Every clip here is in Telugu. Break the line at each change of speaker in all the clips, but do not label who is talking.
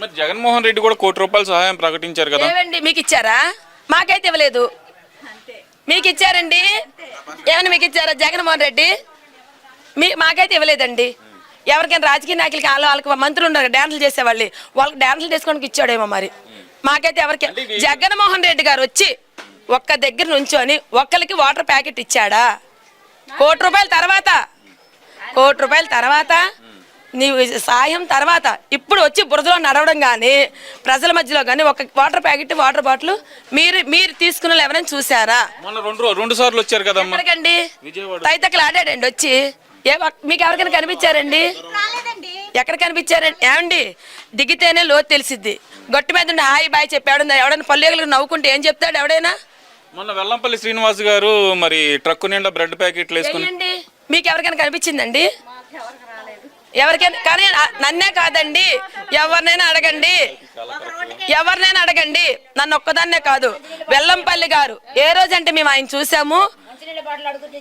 మరి జగన్మోహన్ రెడ్డి కూడా కోటి రూపాయల సహాయం ప్రకటించారు కదా.
ఏమండి మీకు ఇచ్చారా మాకైతే ఇవ్వలేదు. మీకు ఇచ్చారండి ఏమన్నా మీకు ఇచ్చారా జగన్మోహన్ రెడ్డి? మీ మాకైతే ఇవ్వలేదండి. ఎవరికైనా రాజకీయ నాయకులకి వాళ్ళ వాళ్ళకి మంత్రులు ఉన్నారు డ్యాన్సులు చేసేవాళ్ళు. వాళ్ళకి డ్యాన్సులు చేసుకోవడానికి ఇచ్చాడేమో మరి. మాకైతే ఎవరికి జగన్మోహన్ రెడ్డి గారు వచ్చి ఒక్క దగ్గర నుంచొని ఒక్కరికి వాటర్ ప్యాకెట్ ఇచ్చాడా? కోటి రూపాయల తర్వాత? కోటి రూపాయల తర్వాత? నీవు సాయం తర్వాత ఇప్పుడు వచ్చి బురదలో నడవడం కానీ ప్రజల మధ్యలో కానీ ఒక వాటర్ ప్యాకెట్ వాటర్ బాటిల్ మీరు మీరు తీసుకున్న ఎవరైనా చూసారా
మొన్న రెండు సార్లు వచ్చారు కదమ్మా.
ఎక్కడికండి?
విజయవాడ.
తైతక్కలు ఆడాడండి వచ్చి. ఏ మీకు ఎవరికైనా కనిపించారండి? ఎక్కడ కనిపించారండి ఏమండి? దిగితేనే లోతు తెలిసిద్ది. గట్టి మీద ఉండి హాయ్ బాయ్ చెప్పి ఎవడన్నా ఎవడన్నా పల్లెలు నవ్వుకుంటే ఏం చెప్తాడు ఎవడైనా?
మొన్న వెల్లంపల్లి శ్రీనివాస్ గారు మరి ట్రక్కు నిండా బ్రెడ్ ప్యాకెట్లు వేసుకుని
మీకు ఎవరికైనా కనిపించిందండి? ఎవరికైనా కానీ నన్నే కాదండి. ఎవరినైనా అడగండి. ఎవరినైనా అడగండి. నన్ను ఒక్కదాన్నే కాదు. వెల్లంపల్లి గారు ఏ రోజు అంటే మేము ఆయన చూసాము?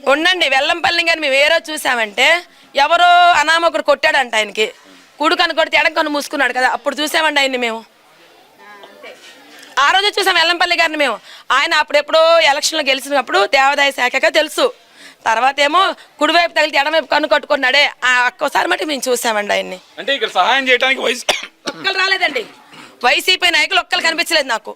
ఉండండి వెల్లంపల్లి గారిని మేము ఏ రోజు చూసామంటే ఎవరో అనామకుడు కొట్టాడంట ఆయనకి. కుడు కను కొడితే ఎడం కను మూసుకున్నాడు కదా అప్పుడు చూసామండి ఆయన్ని మేము. ఆ రోజు చూసాం వెల్లంపల్లి గారిని మేము. ఆయన అప్పుడెప్పుడో ఎలక్షన్లో గెలిచినప్పుడు దేవాదాయ శాఖగా తెలుసు. తర్వాత ఏమో కుడివైపు తగిలితే ఎడమవైపు కన్ను కట్టుకున్నాడే. ఆ ఒక్కసారి మట్టి మేము చూసామండి ఆయన్ని.
అంటే ఇక్కడ సహాయం చేయడానికి వయసు
ఒక్కరు రాలేదండి. వైసీపీ నాయకులు ఒక్కరు కనిపించలేదు నాకు.